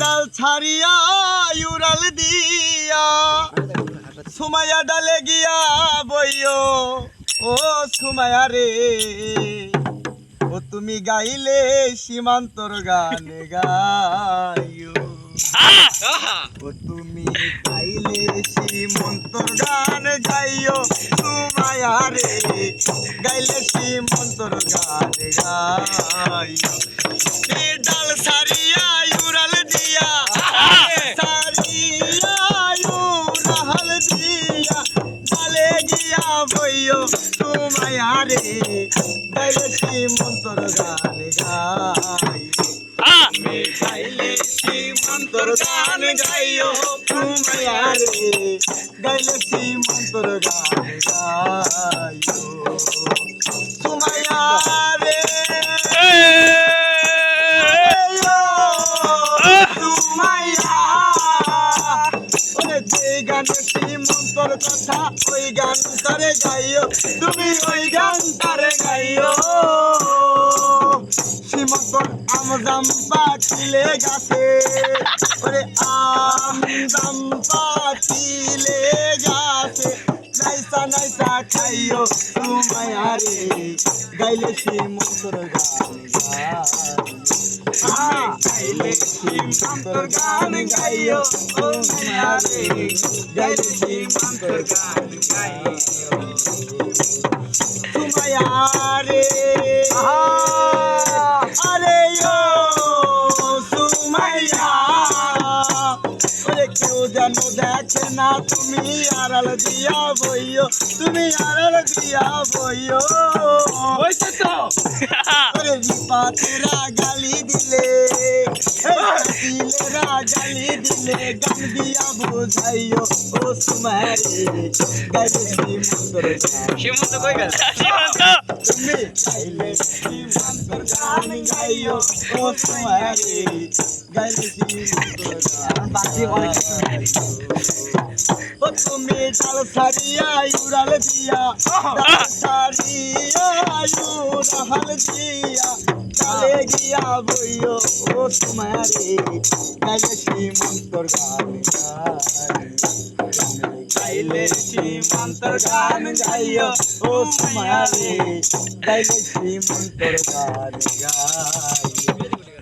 ডাল ছাড়িয়া উড়াল দিয়া। সুমাইয়া ডালে গিয়া বইও, ও সুমাইয়া রে, ও তুমি গাইলে সীমান্তর গান গাইও। ও তুমি গাইলে সীমন্তর গান গাইও, সুমাইয়া রে, গাইলে সীমন্তর গান গাইও। ডাল সারিয়া বইও সুমাইয়া রে গাইলে সীমন্তর গান গাইও তুমি গাইলে সীমন্তর গান গাইও তুমায়া রে গাইলে সীমন্তর গান গাইও। তুমায়া রে তুমায়া ওরে যে গানে সীমন্তর কথা ওই গান করে গাইও, তুমি ওই গান করে গাইও। সীমন্তর আমজাম পাতিলে গাছে, ওরে আমজাম পাতিলে গাছে, নাইসা নাইসা খাইও তুমায়া আরে গাইলে সীমন্তর গান গাইলে সীমন্তর গান গাইও। ও মায়া রে গাইলে সীমন্তর গান গাইও। তুমায়া রে আরে ও সুমাইয়া। ওরে কেউ যেন দেখে না তুমি আড়াল দিয়া বইও তুমি আড়াল দিয়া বইও। হয়েছে তো? ওরে বিপাতেরা গালি দিলে দিলেরা গালি দিলে গান দিয়া বুঝাইও ও সুমারে গাইলে শ্রীমন্তর গান সীমন্ত কই গেল সীমন্ত তুমি গাইলে শ্রীমন্তর গান গাইও ও সুমারে গাইলে শ্রীমন্তর বাকি অনেক ও তুমি ডাল সারিয়া উড়াল দিয়া সারিয়া উড়াল দিয়া ডালে গিয়া বইও ও তোমারে গাইলে সীমন্তর গান গাইলে সীমন্তর গান গাইও ও তোমারে গাইলে সীমন্তর গান গাইও।